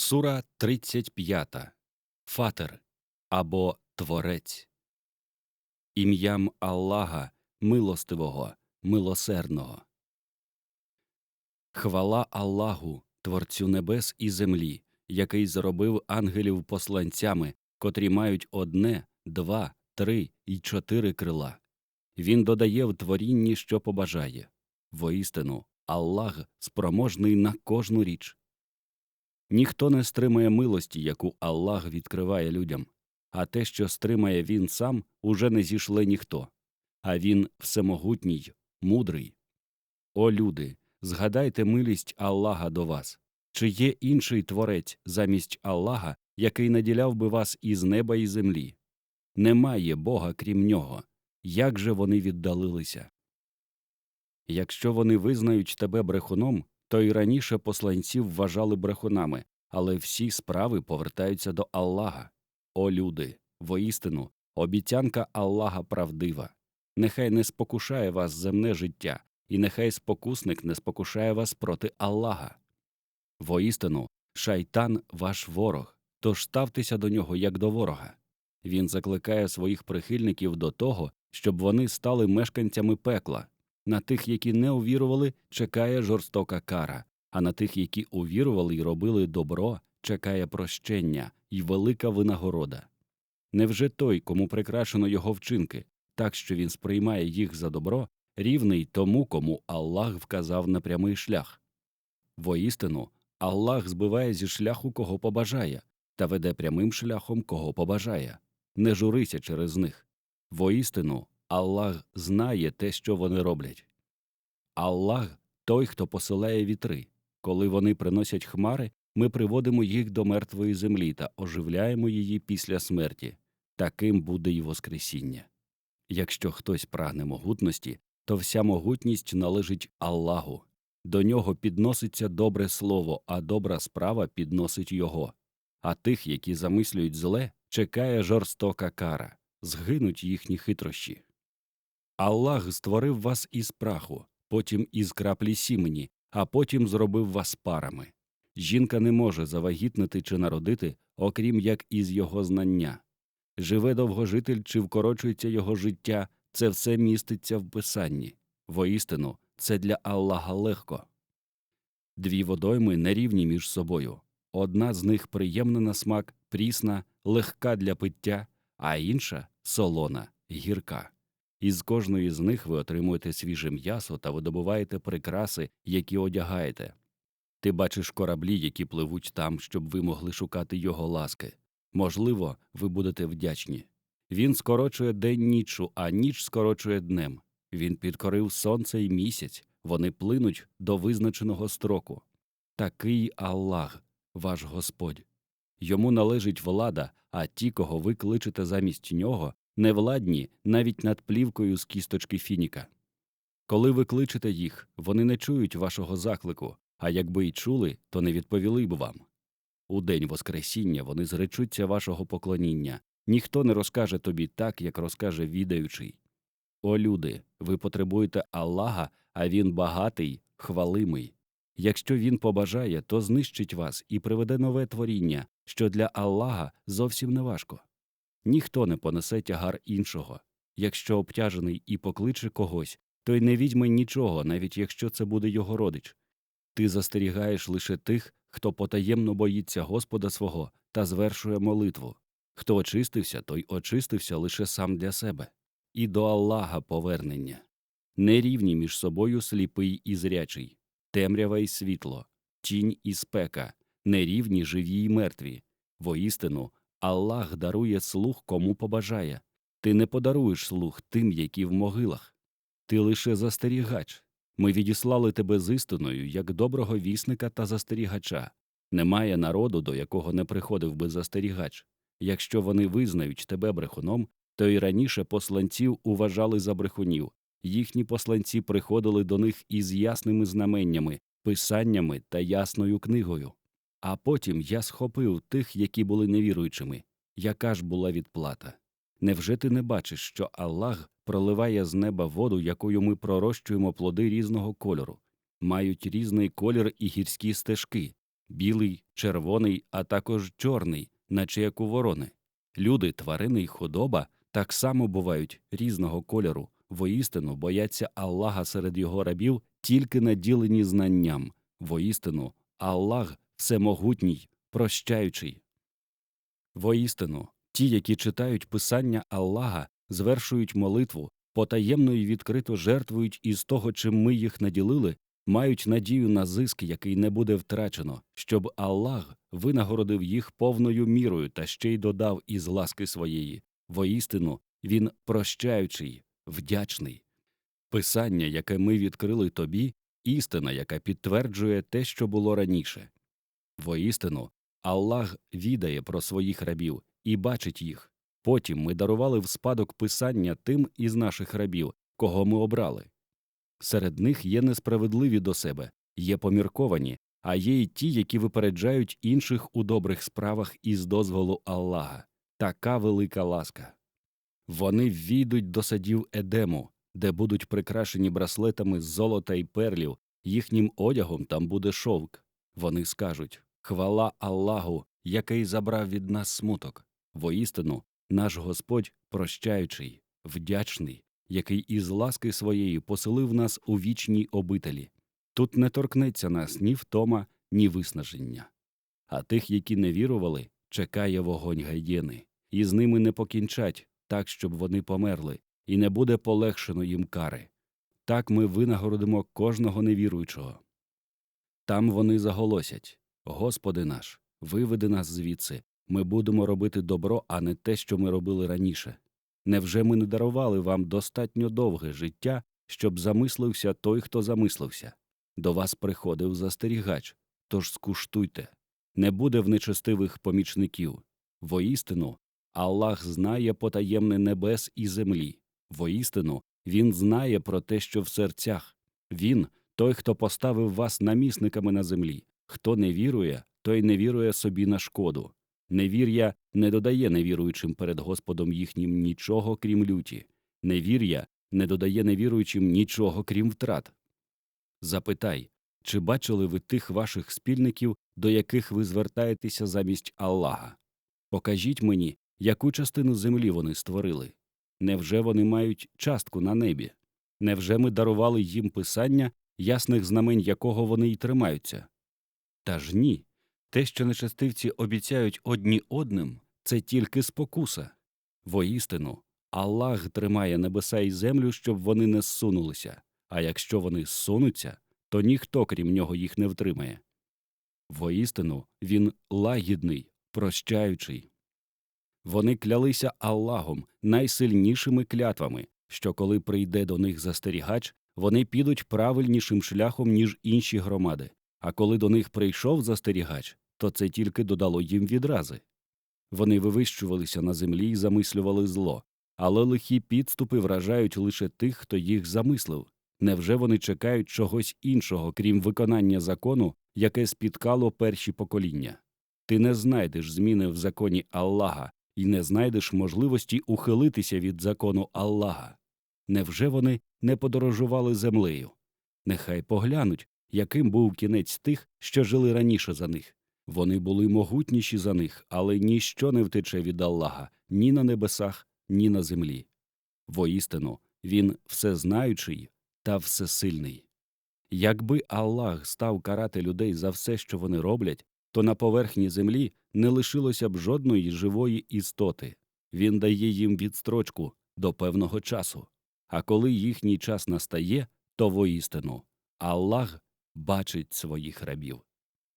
Сура 35. Фатер або Творець. Ім'ям Аллаха милостивого, милосердного. Хвала Аллаху, Творцю небес і землі, який зробив ангелів посланцями, котрі мають одне, два, три і чотири крила. Він додає в творінні, що побажає. Воістину, Аллах спроможний на кожну річ. Ніхто не стримає милості, яку Аллах відкриває людям, а те, що стримає він сам, уже не зішле ніхто, а він всемогутній, мудрий. О люди, згадайте милість Аллаха до вас. Чи є інший творець замість Аллаха, який наділяв би вас із неба і землі? Немає Бога крім нього. Як же вони віддалилися? Якщо вони визнають тебе брехуном, то й раніше посланців вважали брехунами, але всі справи повертаються до Аллаха. О люди, воістину, обіцянка Аллаха правдива. Нехай не спокушає вас земне життя, і нехай спокусник не спокушає вас проти Аллаха. Воістину, шайтан ваш ворог, тож ставтеся до нього як до ворога. Він закликає своїх прихильників до того, щоб вони стали мешканцями пекла. На тих, які не увірували, чекає жорстока кара, а на тих, які увірували й робили добро, чекає прощення й велика винагорода. Невже той, кому прикрашено його вчинки, так що він сприймає їх за добро, рівний тому, кому Аллах вказав на прямий шлях? Воістину, Аллах збиває зі шляху кого побажає, та веде прямим шляхом кого побажає. Не журися через них. Воістину, Аллах знає те, що вони роблять. Аллах той, хто посилає вітри. Коли вони приносять хмари, ми приводимо їх до мертвої землі та оживляємо її після смерті. Таким буде й Воскресіння. Якщо хтось прагне могутності, то вся могутність належить Аллаху. До нього підноситься добре слово, а добра справа підносить його. А тих, які замислюють зле, чекає жорстока кара, згинуть їхні хитрощі. Аллах створив вас із праху, потім із краплі сімені, а потім зробив вас парами. Жінка не може завагітнити чи народити, окрім як із його знання. Живе довгожитель чи вкорочується його життя, це все міститься в писанні. Воістину, це для Аллаха легко. Дві водойми нерівні між собою. Одна з них приємна на смак, прісна, легка для пиття, а інша солона, гірка. Із кожної з них ви отримуєте свіже м'ясо та видобуваєте прикраси, які одягаєте. Ти бачиш кораблі, які пливуть там, щоб ви могли шукати його ласки. Можливо, ви будете вдячні. Він скорочує день ніччю, а ніч скорочує днем. Він підкорив сонце і місяць, вони плинуть до визначеного строку. Такий Аллах, ваш Господь. Йому належить влада, а ті, кого ви кличете замість нього, невладні навіть над плівкою з кісточки фініка. Коли ви кличете їх, вони не чують вашого заклику, а якби й чули, то не відповіли б вам. У день Воскресіння вони зречуться вашого поклоніння, ніхто не розкаже тобі так, як розкаже відаючий. О люди, ви потребуєте Аллаха, а він багатий, хвалимий. Якщо він побажає, то знищить вас і приведе нове творіння, що для Аллаха зовсім не важко. Ніхто не понесе тягар іншого. Якщо обтяжений і покличе когось, то й не відьме нічого, навіть якщо це буде його родич. Ти застерігаєш лише тих, хто потаємно боїться Господа свого та звершує молитву. Хто очистився, той очистився лише сам для себе. І до Аллаха повернення. Нерівні між собою сліпий і зрячий, темрява і світло, тінь і спека, нерівні живі й мертві. Воістину, Аллах дарує слух кому побажає. Ти не подаруєш слух тим, які в могилах. Ти лише застерігач. Ми відіслали тебе з істиною як доброго вісника та застерігача. Немає народу, до якого не приходив би застерігач. Якщо вони визнають тебе брехуном, то й раніше посланців уважали за брехунів. Їхні посланці приходили до них із ясними знаменнями, писаннями та ясною книгою. А потім я схопив тих, які були невіруючими. Яка ж була відплата? Невже ти не бачиш, що Аллах проливає з неба воду, якою ми пророщуємо плоди різного кольору, мають різний колір і гірські стежки, білий, червоний, а також чорний, наче як у ворони. Люди, тварини й худоба так само бувають різного кольору, воістину бояться Аллаха серед його рабів, тільки наділені знанням. Воістину, Аллах всемогутній, прощаючий. Воістину, ті, які читають писання Аллаха, звершують молитву, потаємно і відкрито жертвують із того, чим ми їх наділили, мають надію на зиск, який не буде втрачено, щоб Аллах винагородив їх повною мірою та ще й додав із ласки своєї. Воістину, він прощаючий, вдячний. Писання, яке ми відкрили тобі, істина, яка підтверджує те, що було раніше. Воістину, Аллах відає про своїх рабів і бачить їх. Потім ми дарували в спадок писання тим із наших рабів, кого ми обрали. Серед них є несправедливі до себе, є помірковані, а є й ті, які випереджають інших у добрих справах із дозволу Аллаха. Така велика ласка. Вони ввійдуть до садів Едему, де будуть прикрашені браслетами з золота й перлів, їхнім одягом там буде шовк. Вони скажуть Хвала Аллаху, який забрав від нас смуток. Воістину, наш Господь прощаючий, вдячний, який із ласки своєї поселив нас у вічній обителі. Тут не торкнеться нас ні втома, ні виснаження. А тих, які не вірували, чекає вогонь гайєни, і з ними не покінчать, так, щоб вони померли, і не буде полегшено їм кари. Так ми винагородимо кожного невіруючого. Там вони заголосять Господи наш, виведи нас звідси, ми будемо робити добро, а не те, що ми робили раніше. Невже ми не дарували вам достатньо довге життя, щоб замислився той, хто замислився? До вас приходив застерігач, тож скуштуйте. Не буде в нечестивих помічників. Воістину, Аллах знає потаємне небес і землі. Воістину, Він знає про те, що в серцях. Він той, хто поставив вас намісниками на землі. Хто не вірує, той не вірує собі на шкоду. Невір'я не додає невіруючим перед Господом їхнім нічого, крім люті. Невір'я не додає невіруючим нічого, крім втрат. Запитай, чи бачили ви тих ваших спільників, до яких ви звертаєтеся замість Аллаха? Покажіть мені, яку частину землі вони створили. Невже вони мають частку на небі? Невже ми дарували їм писання, ясних знамень якого вони й тримаються? Та ж ні. Те, що нечестивці обіцяють одні одним, це тільки спокуса. Воістину, Аллах тримає небеса і землю, щоб вони не зсунулися, а якщо вони зсунуться, то ніхто, крім нього, їх не втримає. Воістину, він лагідний, прощаючий. Вони клялися Аллахом найсильнішими клятвами, що коли прийде до них застерігач, вони підуть правильнішим шляхом, ніж інші громади. А коли до них прийшов застерігач, то це тільки додало їм відрази. Вони вивищувалися на землі і замислювали зло, але лихі підступи вражають лише тих, хто їх замислив. Невже вони чекають чогось іншого, крім виконання закону, яке спіткало перші покоління? Ти не знайдеш зміни в законі Аллаха і не знайдеш можливості ухилитися від закону Аллаха. Невже вони не подорожували землею? Нехай поглянуть, яким був кінець тих, що жили раніше за них. Вони були могутніші за них, але ніщо не втече від Аллаха ні на небесах, ні на землі. Воістину, він всезнаючий та всесильний. Якби Аллах став карати людей за все, що вони роблять, то на поверхні землі не лишилося б жодної живої істоти. Він дає їм відстрочку до певного часу. А коли їхній час настає, то воістину Аллах бачить своїх рабів.